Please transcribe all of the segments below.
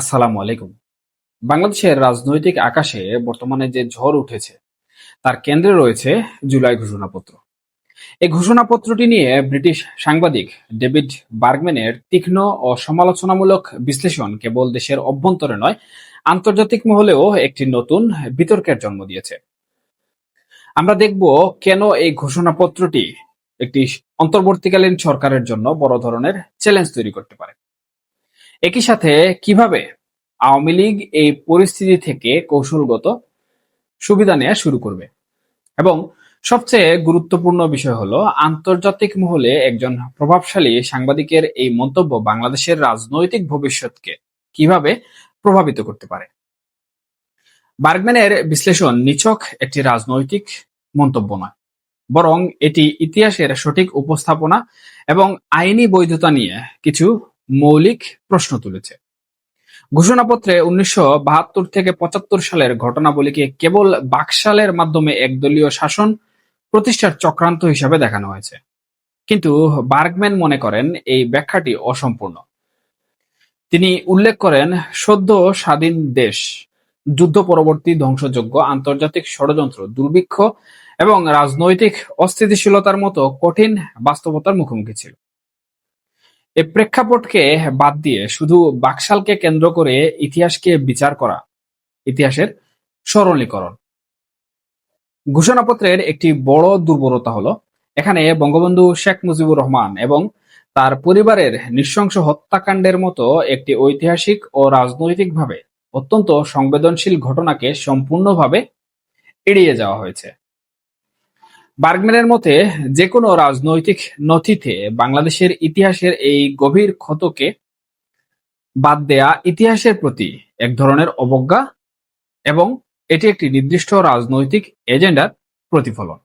আসসালামু আলাইকুম। বাংলাদেশের রাজনৈতিক আকাশে বর্তমানে যে ঝড় উঠেছে, তার কেন্দ্রে রয়েছে জুলাই ঘোষণাপত্র। এই ঘোষণাপত্রটি নিয়ে ব্রিটিশ সাংবাদিক ডেভিড বার্গম্যানের তীক্ষ্ণ ও সমালোচনামূলক বিশ্লেষণ কেবল দেশের অভ্যন্তরে নয়, আন্তর্জাতিক মহলেও একটি নতুন বিতর্কের জন্ম দিয়েছে। আমরা দেখব কেন এই ঘোষণাপত্রটি একটি অন্তর্বর্তীকালীন সরকারের জন্য বড় ধরনের চ্যালেঞ্জ তৈরি করতে পারে। একই সাথে কীভাবে আওয়ামী লীগ এই পরিস্থিতি থেকে কৌশলগত সুবিধা নেওয়া শুরু করবে? এবং সবচেয়ে গুরুত্বপূর্ণ বিষয় হলো, আন্তর্জাতিক মহলে একজন প্রভাবশালী সাংবাদিকের এই মন্তব্য বাংলাদেশের রাজনৈতিক ভবিষ্যৎকে কীভাবে প্রভাবিত করতে পারে? বার্গম্যানের বিশ্লেষণ নিছক একটি রাজনৈতিক মন্তব্য নয়, বরং এটি ইতিহাসের সঠিক উপস্থাপনা এবং আইনি বৈধতা নিয়ে কিছু মৌলিক প্রশ্ন তুলেছে। ঘোষণাপত্রে উনিশশো বাহাত্তর থেকে পঁচাত্তর সালের ঘটনাবলীকে কেবল বাকশালের মাধ্যমে একদলীয় শাসন প্রতিষ্ঠার চক্রান্ত হিসাবে দেখানো হয়েছে। কিন্তু বার্গম্যান মনে করেন এই ব্যাখ্যাটি অসম্পূর্ণ। তিনি উল্লেখ করেন, সদ্য স্বাধীন দেশ, যুদ্ধ পরবর্তী ধ্বংসযোগ্য আন্তর্জাতিক ষড়যন্ত্র, দুর্ভিক্ষ এবং রাজনৈতিক অস্থিতিশীলতার মতো কঠিন বাস্তবতার মুখোমুখি ছিল। এ প্রেক্ষাপটকে বাদ দিয়ে শুধু বাকশালকে কেন্দ্র করে ইতিহাসকে বিচার করা, ইতিহাসের সরলীকরণ। ঘোষণাপত্রের একটি বড় দুর্বলতা হলো, এখানে বঙ্গবন্ধু শেখ মুজিবুর রহমান এবং তার পরিবারের নৃশংস হত্যাকাণ্ডের মতো একটি ঐতিহাসিক ও রাজনৈতিকভাবে অত্যন্ত সংবেদনশীল ঘটনাকে সম্পূর্ণভাবে এড়িয়ে যাওয়া হয়েছে। বার্গম্যানের মতে, যেকোনো রাজনৈতিক নথিতে বাংলাদেশের ইতিহাসের এই গভীর ক্ষতকে বাদ দেয়া ইতিহাসের প্রতি এক ধরনের অবজ্ঞা এবং এটি একটি নির্দিষ্ট রাজনৈতিক এজেন্ডার প্রতিফলন।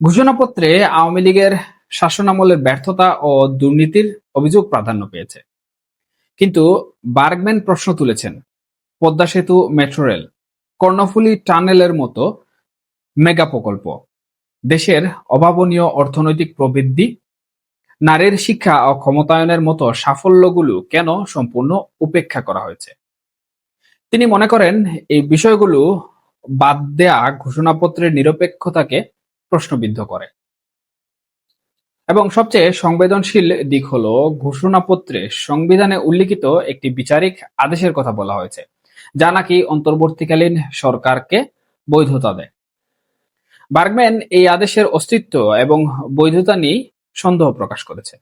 ঘোষণাপত্রে আওয়ামী লীগের শাসনামলের ব্যর্থতা ও দুর্নীতির অভিযোগ প্রাধান্য পেয়েছে। কিন্তু বার্গম্যান প্রশ্ন তুলেছেন, পদ্মা সেতু, মেট্রো রেল, কর্ণফুলী টানেলের মতো মেগা প্রকল্প দেশের অভাবনীয় অর্থনৈতিক প্রবৃদ্ধি, নারীর শিক্ষা ও ক্ষমতায়নের মতো সাফল্যগুলো কেন সম্পূর্ণ উপেক্ষা করা হয়েছে? তিনি মনে করেন, এই বিষয়গুলো বাদ দেয়া ঘোষণাপত্রের নিরপেক্ষতাকে প্রশ্নবিদ্ধ করে। এবং সবচেয়ে সংবেদনশীল দিক হলো, ঘোষণাপত্রে সংবিধানে উল্লিখিত একটি বিচারিক আদেশের কথা বলা হয়েছে, যা নাকি অন্তর্বর্তীকালীন সরকারকে বৈধতা দেয়। বার্গম্যান এই আদেশের অস্তিত্ব এবং বৈধতা নিয়ে সন্দেহ প্রকাশ করেছে।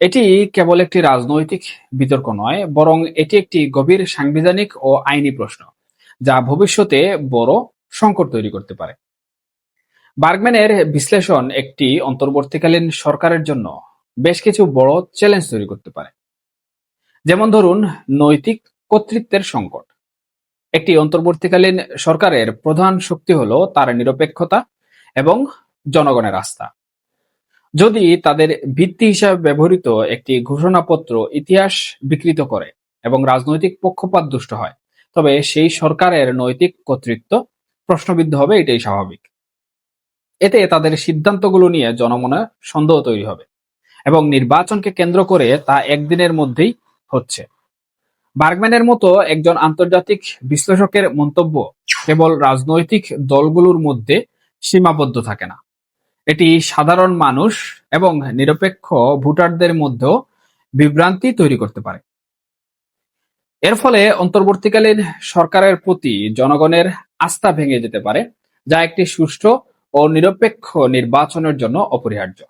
এটি কেবল একটি রাজনৈতিক বিতর্ক নয়, বরং এটি একটি গভীর সাংবিধানিক ও আইনি প্রশ্ন, যা ভবিষ্যতে বড় সংকট তৈরি করতে পারে। বার্গম্যানের বিশ্লেষণ একটি অন্তর্বর্তীকালীন সরকারের জন্য বেশ কিছু বড় চ্যালেঞ্জ তৈরি করতে পারে। যেমন ধরুন, নৈতিক কর্তৃত্বের সংকট। একটি অন্তর্বর্তীকালীন সরকারের প্রধান শক্তি হল তার নিরপেক্ষতা এবং জনগণের আস্থা। যদি তাদের ভিত্তি হিসাবে ব্যবহৃত একটি ঘোষণাপত্র ইতিহাস বিকৃত করে এবং রাজনৈতিক পক্ষপাত দুষ্ট হয়, তবে সেই সরকারের নৈতিক কর্তৃত্ব প্রশ্নবিদ্ধ হবে, এটাই স্বাভাবিক। এতে তাদের সিদ্ধান্তগুলো নিয়ে জনমনে সন্দেহ তৈরি হবে এবং নির্বাচনকে কেন্দ্র করে তা একদিনের মধ্যেই হচ্ছে। বার্গম্যানের মতো একজন আন্তর্জাতিক বিশ্লেষকের মন্তব্য কেবল রাজনৈতিক দলগুলোর মধ্যে সীমাবদ্ধ থাকে না। এটি সাধারণ মানুষ এবং নিরপেক্ষ ভোটারদের মধ্যেও বিভ্রান্তি তৈরি করতে পারে। এর ফলে অন্তর্বর্তীকালীন সরকারের প্রতি জনগণের আস্থা ভেঙে যেতে পারে, যা একটি সুষ্ঠু ও নিরপেক্ষ নির্বাচনের জন্য অপরিহার্য।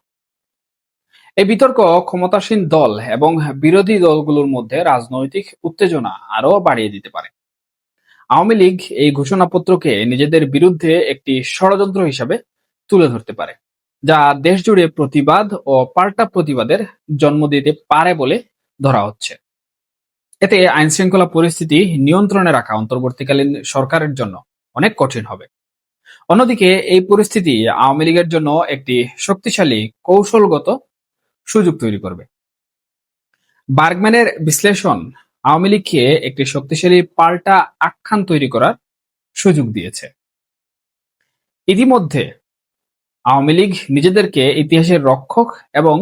এই বিতর্ক ক্ষমতাসীন দল এবং বিরোধী দলগুলোর মধ্যে রাজনৈতিক উত্তেজনা আরও বাড়িয়ে দিতে পারে। আওয়ামী লীগ এই ঘোষণাপত্রকে নিজেদের বিরুদ্ধে একটি ষড়যন্ত্র হিসাবে তুলে ধরতে পারে, যা দেশজুড়ে প্রতিবাদ ও পাল্টা প্রতিবাদের জন্ম দিতে পারে বলে ধরা হচ্ছে। এতে আইনশৃঙ্খলা পরিস্থিতি নিয়ন্ত্রণে রাখা অন্তর্বর্তীকালীন সরকারের জন্য অনেক কঠিন হবে। অন্যদিকে এই পরিস্থিতি আওয়ামী লীগের জন্য একটি শক্তিশালী কৌশলগত সুযোগ তৈরি করবে। বার্গম্যানের বিশ্লেষণ আওয়ামী লীগকে একটি শক্তিশালী পাল্টা আখ্যান তৈরি করার সুযোগ দিয়েছে। ইতিমধ্যে আওয়ামী লীগ নিজেদেরকে ইতিহাসের রক্ষক এবং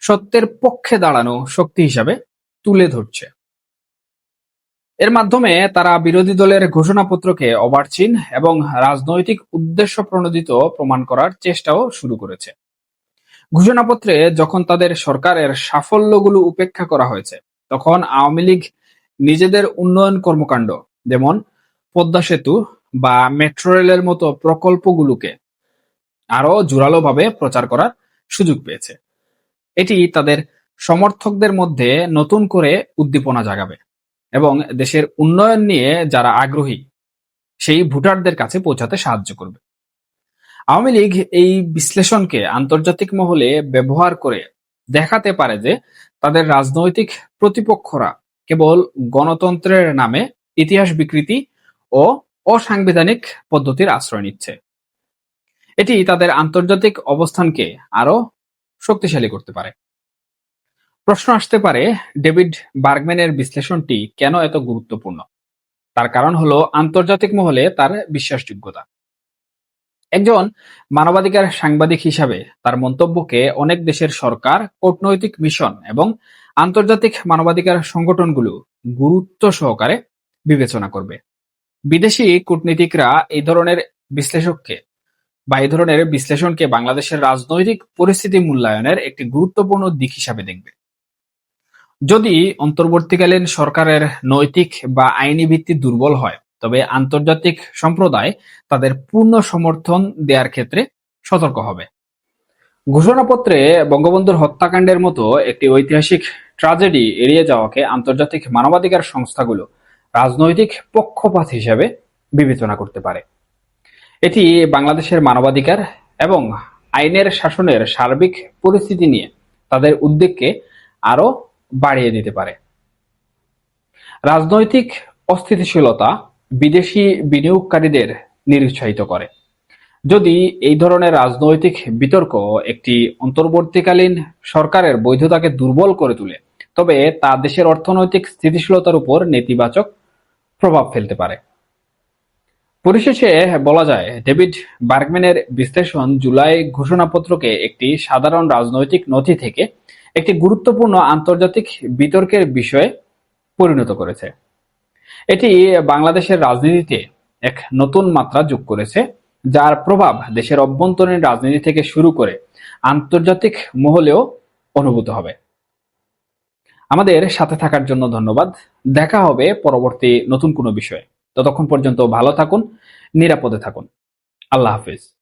সত্যের পক্ষে দাঁড়ানো শক্তি হিসাবে তুলে ধরছে। এর মাধ্যমে তারা বিরোধী দলের ঘোষণাপত্রকে অবার্চিন এবং রাজনৈতিক উদ্দেশ্য প্রণোদিত প্রমাণ করার চেষ্টাও শুরু করেছে। ঘোষণাপত্রে যখন তাদের সরকারের সাফল্যগুলো উপেক্ষা করা হয়েছে, তখন আওয়ামী লীগ নিজেদের উন্নয়ন কর্মকাণ্ড, যেমন পদ্মা সেতু বা মেট্রো রেলের মতো প্রকল্পগুলোকে আরও জোরালোভাবে প্রচার করার সুযোগ পেয়েছে। এটি তাদের সমর্থকদের মধ্যে নতুন করে উদ্দীপনা জাগাবে এবং দেশের উন্নয়ন নিয়ে যারা আগ্রহী, সেই ভোটারদের কাছে পৌঁছাতে সাহায্য করবে। আওয়ামী লীগ এই বিশ্লেষণকে আন্তর্জাতিক মহলে ব্যবহার করে দেখাতে পারে যে তাদের রাজনৈতিক প্রতিপক্ষরা কেবল গণতন্ত্রের নামে ইতিহাস বিকৃতি ও অসাংবিধানিক পদ্ধতির আশ্রয় নিচ্ছে। এটি তাদের আন্তর্জাতিক অবস্থানকে আরও শক্তিশালী করতে পারে। প্রশ্ন আসতে পারে, ডেভিড বার্গম্যানের বিশ্লেষণটি কেন এত গুরুত্বপূর্ণ? তার কারণ হলো আন্তর্জাতিক মহলে তার বিশ্বাসযোগ্যতা। একজন মানবাধিকার সাংবাদিক হিসাবে তার মন্তব্যকে অনেক দেশের সরকার, কূটনৈতিক মিশন এবং আন্তর্জাতিক মানবাধিকার সংগঠনগুলো গুরুত্ব সহকারে বিবেচনা করবে। বিদেশি কূটনীতিকরা এই ধরনের বিশ্লেষককে বা এই ধরনের বিশ্লেষণকে বাংলাদেশের রাজনৈতিক পরিস্থিতি মূল্যায়নের একটি গুরুত্বপূর্ণ দিক হিসাবে দেখবে। যদি অন্তর্বর্তীকালীন সরকারের নৈতিক বা আইনি ভিত্তি দুর্বল হয় তবে আন্তর্জাতিক সম্প্রদায় তাদের পূর্ণ সমর্থন দেওয়ার ক্ষেত্রে সতর্ক হবে। ঘোষণাপত্রে বঙ্গবন্ধুর হত্যাকাণ্ডের মতো একটি ঐতিহাসিক ট্রাজেডি এড়িয়ে যাওয়াকে আন্তর্জাতিক মানবাধিকার সংস্থাগুলো রাজনৈতিক পক্ষপাত হিসেবে বিবেচনা করতে পারে। এটি বাংলাদেশের মানবাধিকার এবং আইনের শাসনের সার্বিক পরিস্থিতি নিয়ে তাদের উদ্বেগকে আরও বাড়িয়ে দিতে পারে। রাজনৈতিক অস্থিতিশীলতা বিদেশি বিনিয়োগকারীদের নিরুৎসাহিত করে। যদি এই ধরনের রাজনৈতিক বিতর্ক একটি অন্তর্বর্তীকালীন সরকারের বৈধতাকে দুর্বল করে তোলে, তবে তা দেশের অর্থনৈতিক স্থিতিশীলতার উপর নেতিবাচক প্রভাব ফেলতে পারে। পরিশেষে বলা যায়, ডেভিড বার্গম্যানের বিশ্লেষণ জুলাই ঘোষণাপত্রকে একটি সাধারণ রাজনৈতিক নথি থেকে একটি গুরুত্বপূর্ণ আন্তর্জাতিক বিতর্কের বিষয়ে পরিণত করেছে। এটি বাংলাদেশের রাজনীতিতে এক নতুন মাত্রা যোগ করেছে, যার প্রভাব দেশের অভ্যন্তরীণ রাজনীতি থেকে শুরু করে আন্তর্জাতিক মহলেও অনুভূত হবে। আমাদের সাথে থাকার জন্য ধন্যবাদ। দেখা হবে পরবর্তী নতুন কোনো বিষয়ে। ততক্ষণ পর্যন্ত ভালো থাকুন, নিরাপদে থাকুন। আল্লাহ হাফিজ।